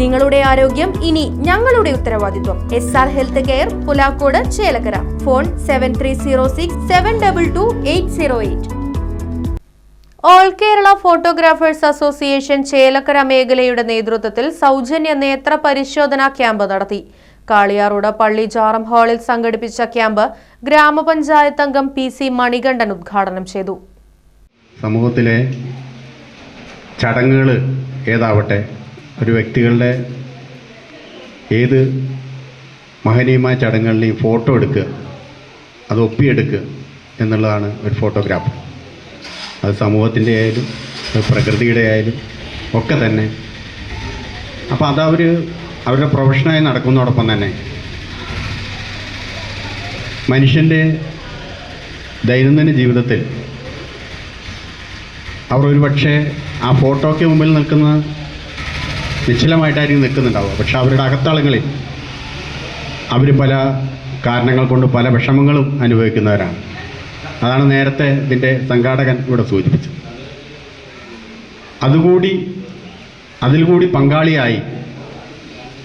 നിങ്ങളുടെ ആരോഗ്യം ഇനി ഞങ്ങളുടെ ഉത്തരവാദിത്വം. S R health care Pulakode Chelakkara. Phone seven three zero six seven double two eight zero eight all Kerala photographers association Chelakkara മേഖലയുടെ നേതൃത്വത്തിൽ സൗജന്യ നേത്ര പരിശോധനാ ക്യാമ്പ് നടത്തി. കാളിയാറോട് പള്ളി ജാറം ഹാളിൽ സംഘടിപ്പിച്ച ക്യാമ്പ് ഗ്രാമപഞ്ചായത്ത് അംഗം പി സി മണികണ്ഠൻ ഉദ്ഘാടനം ചെയ്തു. സമൂഹത്തിലെ ചടങ്ങുകൾ ഏതാവട്ടെ ഒരു വ്യക്തികളുടെ ഏത് മഹനീയമായ ചടങ്ങുകളിലെയും ഫോട്ടോ എടുക്കുക അത് ഒപ്പിയെടുക്കുക എന്നുള്ളതാണ് ഒരു ഫോട്ടോഗ്രാഫ് അത് സമൂഹത്തിന്റെ ആയാലും പ്രകൃതിയുടെ ആയാലും ഒക്കെ തന്നെ. അപ്പോൾ അതവർ അവരുടെ പ്രൊഫഷനായി നടക്കുന്നതോടൊപ്പം തന്നെ മനുഷ്യന്റെ ദൈനംദിന ജീവിതത്തിൽ അവർ ഒരു പക്ഷേ ആ ഫോട്ടോയ്ക്ക് മുമ്പിൽ നിൽക്കുന്ന നിശ്ചലമായിട്ടായിരിക്കും നിൽക്കുന്നുണ്ടാവുക. പക്ഷെ അവരുടെ അകത്തളങ്ങളിൽ അവർ പല കാരണങ്ങൾ കൊണ്ട് പല വിഷമങ്ങളും അനുഭവിക്കുന്നവരാണ്. അതാണ് നേരത്തെ ഇതിന്റെ സംഘാടകൻ ഇവിടെ സൂചിപ്പിച്ചത്. അതുകൂടി അതിൽ കൂടി പങ്കാളിയായി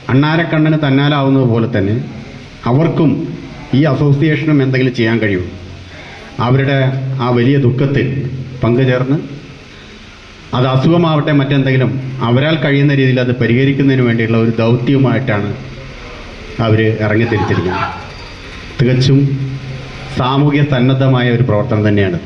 അണ്ണാരക്കണ്ണന് തന്നാലാവുന്നത് പോലെ തന്നെ അവർക്കും ഈ അസോസിയേഷനും എന്തെങ്കിലും ചെയ്യാൻ കഴിയും അവരുടെ ആ വലിയ ദുഃഖത്തിൽ പങ്കുചേർന്ന് അത് അസുഖമാവട്ടെ മറ്റെന്തെങ്കിലും അവരാൽ കഴിയുന്ന രീതിയിൽ അത് പരിഹരിക്കുന്നതിന് വേണ്ടിയുള്ള ഒരു ദൗത്യവുമായിട്ടാണ് അവർ ഇറങ്ങിത്തിരിച്ചിരിക്കുന്നത്. തികച്ചും സാമൂഹ്യ സന്നദ്ധമായ ഒരു പ്രവർത്തനം തന്നെയാണ്.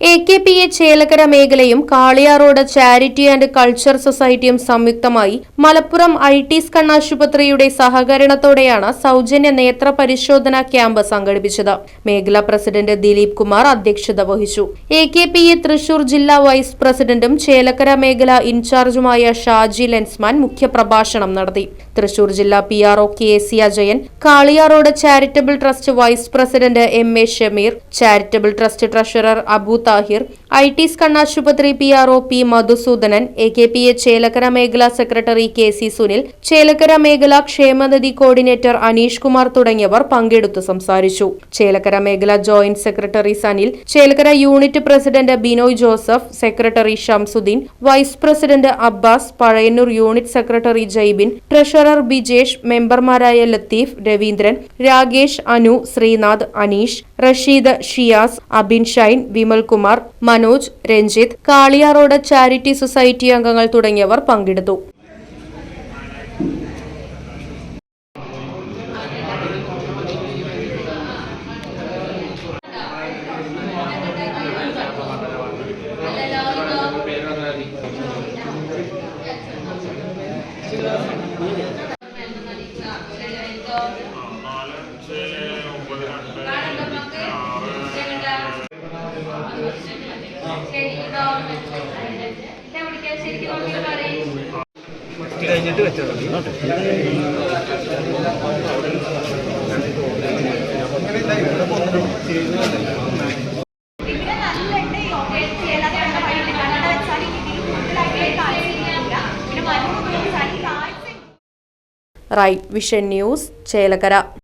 A K P A Chelakkara മേഖലയും കാളിയാറോഡ് ചാരിറ്റി ആൻഡ് കൾച്ചർ സൊസൈറ്റിയും സംയുക്തമായി മലപ്പുറം ഐ ടി കണ്ണാശുപത്രിയുടെ സഹകരണത്തോടെയാണ് സൗജന്യ നേത്ര പരിശോധന ക്യാമ്പ് സംഘടിപ്പിച്ചത്. മേഖലാ പ്രസിഡന്റ് ദിലീപ് കുമാർ അധ്യക്ഷത വഹിച്ചു. A K P A Thrissur ജില്ലാ വൈസ് പ്രസിഡന്റും ചേലക്കര മേഖല ഇൻചാർജുമായ ഷാജി ലെൻസ്മാൻ മുഖ്യപ്രഭാഷണം നടത്തി. തൃശൂർ ജില്ലാ P R O K C Ajayan Kaliyarode charitable trust vice president M A Shameer charitable trust treasurer Abu Thahir I T കണ്ണാശുപത്രി P R O P Madhusoodanan A K P A Chelakkara മേഖലാ secretary K C Sunil Chelakkara മേഖലാ ക്ഷേമനിധി coordinator Aneesh Kumar തുടങ്ങിയവർ പങ്കെടുത്തു സംസാരിച്ചു. ചേലക്കര മേഖലാ joint secretary Sanil Chelakkara unit president Binoy Joseph secretary Shamsudheen vice president Abbas Pazhayannur unit secretary Jaibin treasurer Bijesh മെമ്പർമാരായ Latheef Raveendran Rakesh Anu Sreenath Aneesh Rasheed Shiyas Abin Shine Vimalkumar Manoj Ranjith Kaliyarode charity society അംഗങ്ങൾ തുടങ്ങിയവർ പങ്കെടുത്തു. Kazhcha right vision news Chelakkara